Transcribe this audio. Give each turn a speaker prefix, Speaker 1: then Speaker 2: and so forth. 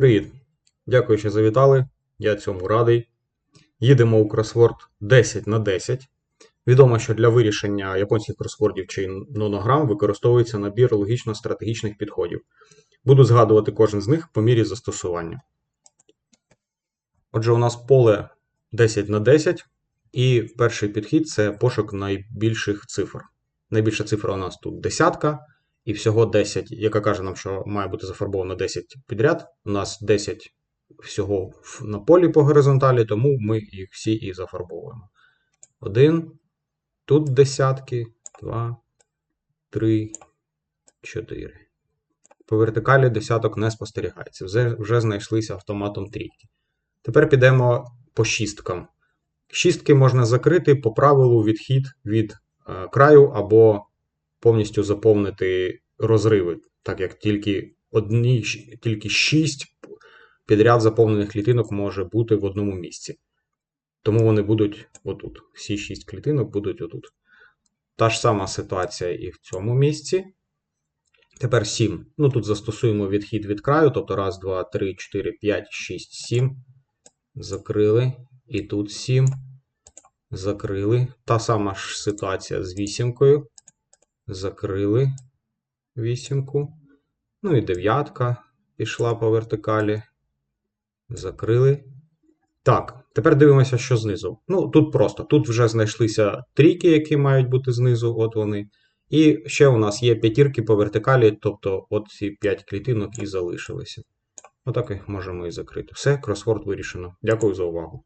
Speaker 1: Привіт! Дякую, що завітали. Я цьому радий. Їдемо у кросворд 10 на 10. Відомо, що для вирішення японських кросвордів чи нонограм використовується набір логічно-стратегічних підходів. Буду згадувати кожен з них по мірі застосування. Отже, у нас поле 10 на 10, і перший підхід це пошук найбільших цифр. Найбільша цифра у нас тут десятка, і всього 10, яка каже нам, що має бути зафарбовано 10 підряд. У нас 10 всього на полі по горизонталі, тому ми їх всі і зафарбовуємо. Один, тут десятки, два, три, чотири. По вертикалі десяток не спостерігається. Вже, вже знайшлися автоматом трійки. Тепер підемо по шісткам. Шістки можна закрити по правилу відхід від е, краю або повністю заповнити розриви, так як тільки одні, тільки 6 підряд заповнених клітинок може бути в одному місці. Тому вони будуть отут. Всі 6 клітинок будуть отут. Та ж сама ситуація і в цьому місці. Тепер 7. Ну тут застосуємо відхід від краю, тобто 1, 2, 3, 4, 5, 6, 7. Закрили. І тут 7. Закрили. Та сама ж ситуація з вісімкою. Закрили вісімку. Ну і дев'ятка пішла по вертикалі. Закрили. Так, тепер дивимося, що знизу. Ну, тут просто. Тут вже знайшлися трійки, які мають бути знизу, от вони. І ще у нас є п'ятірки по вертикалі, тобто от ці 5 клітинок і залишилися. Отак їх можемо і закрити. Все, кросворд вирішено. Дякую за увагу.